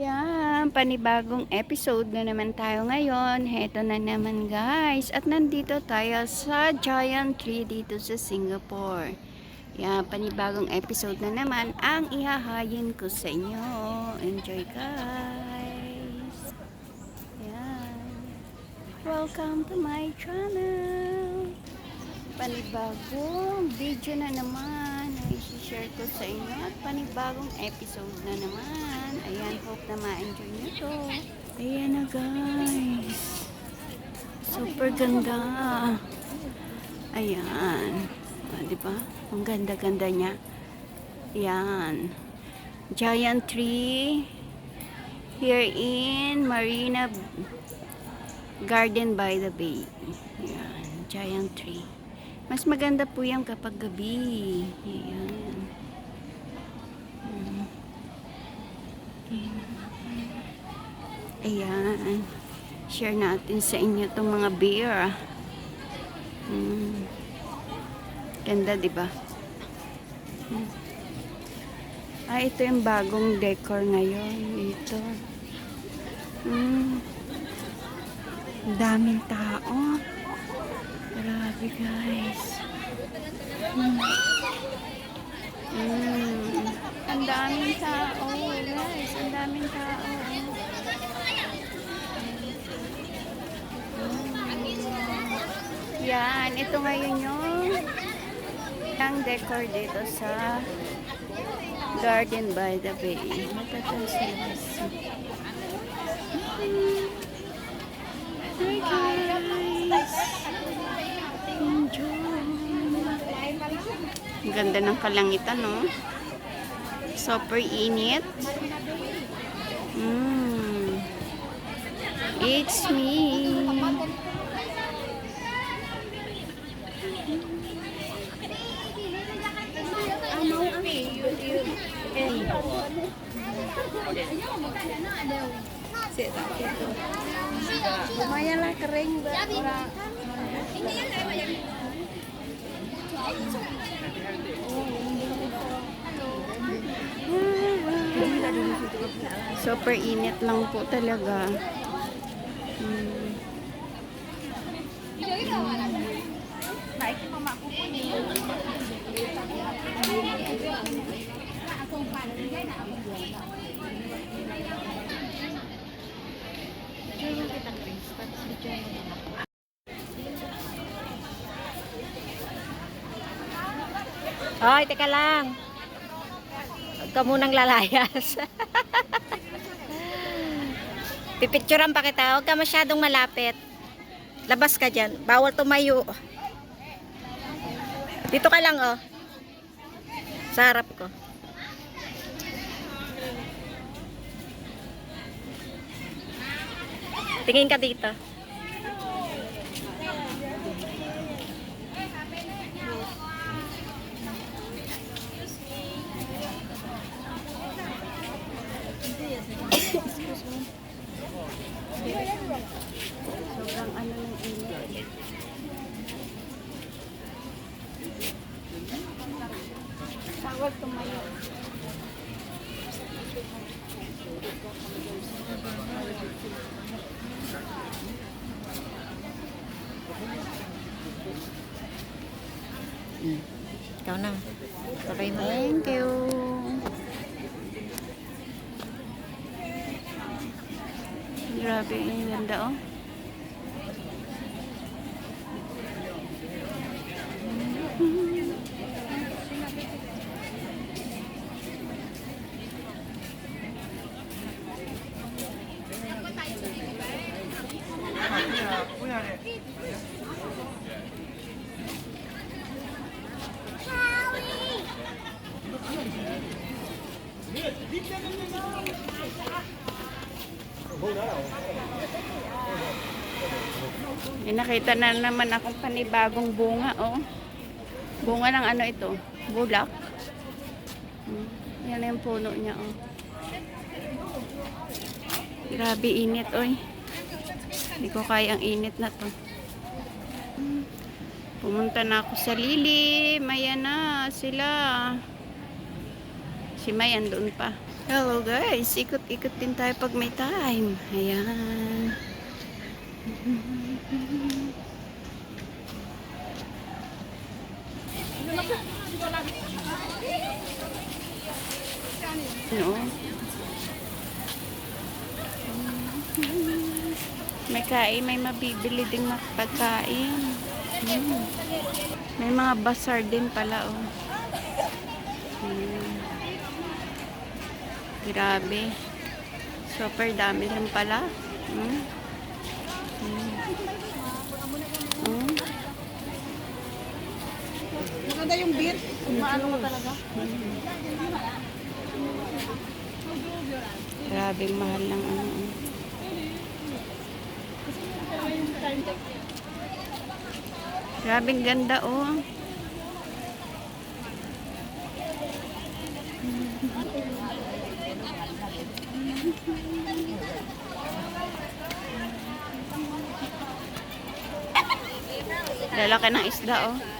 Yan, panibagong episode na naman tayo ngayon. Heto na naman guys. At nandito tayo sa Giant Tree dito sa Singapore. Yan, panibagong episode na naman ang ihahayin ko sa inyo. Enjoy guys. Yan. Welcome to my channel. Panibagong video na naman na isi-share ko sa inyo at panibagong episode na naman. Ayan, hope na ma-enjoy nyo to. Ayan na guys. Super ganda. Ayan. Ah, di ba? Ang ganda-ganda niya. Ayan. Giant tree here in Marina Garden by the Bay. Ayan. Giant tree. Mas maganda po yan kapag gabi. Ayan. Ayan. Share natin sa inyo itong mga beer. Mm. Ganda, di ba? Mm. Ah, ito yung bagong decor ngayon. Ito. Mm. Ang daming tao. Grabe guys. Mm. Mm. Ang daming tao guys. Ang daming tao. Mm. Yan. Ito ngayon yung ang decor dito sa Garden by the Bay. Matatansin. Hi guys. Enjoy. Ang ganda ng kalangitan, no? Super init. Mm. It's me. Lumayan lah kering ba? Wala. Super init lang po talaga. Mm. Hoy, teka lang. Huwag ka munang lalayas. Pipicturean pa kita. Huwag ka masyadong malapit. Labas ka dyan. Bawal tumayo. Dito ka lang, oh. Sa harap ko. Tingin ka dito. Bawal tumayo. Ikaw na. Tuloy mo. Thank you. Grabe, ang ganda oh. May nakita na naman akong panibagong bunga, oh. Bunga ng ano ito? Bulak. Hmm. Yan yung puno niya, oh. Grabe init, oy. Hindi ko kaya ang init na to. Hmm. Pumunta na ako sa lilim. Ayan na sila. Si Mayan doon pa. Hello guys, ikot-ikot din tayo pag may time. Ayan. No. May kain, may mabibili ding pagkain. Mm. May mga bazaar din pala, oh. Mm. Grabe. Super dami lang pala. Mm. Mm. Maganda yung beer. Maano mo talaga? Grabing mahal ng ano. oh. Grabing ganda oh. Lalaki ng isda oh.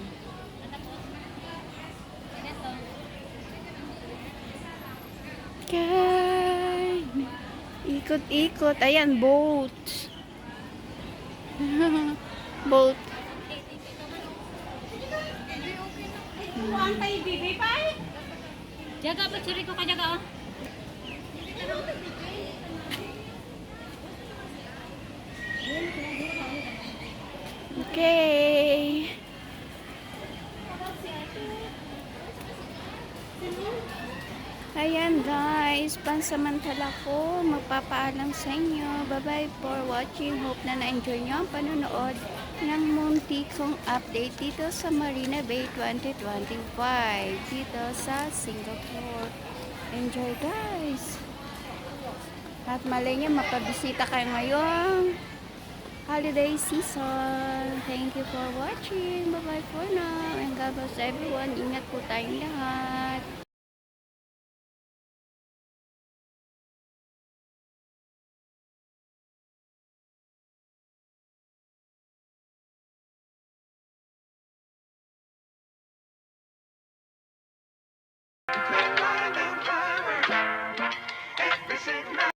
Yan. Ikot-ikot. Ayan, boat. boat. Jaga pa chiri ko ka jaga oh. Okay. Ayan guys, pansamantala ko magpapaalam sa inyo. Bye-bye for watching. Hope na na-enjoy nyo ang panonood ng munti kong update dito sa Marina Bay 2025 dito sa Singapore. Enjoy guys! At malay nyo, mapabisita kayo ngayong holiday season. Thank you for watching. Bye-bye for now. And God bless everyone. Ingat po tayong lahat.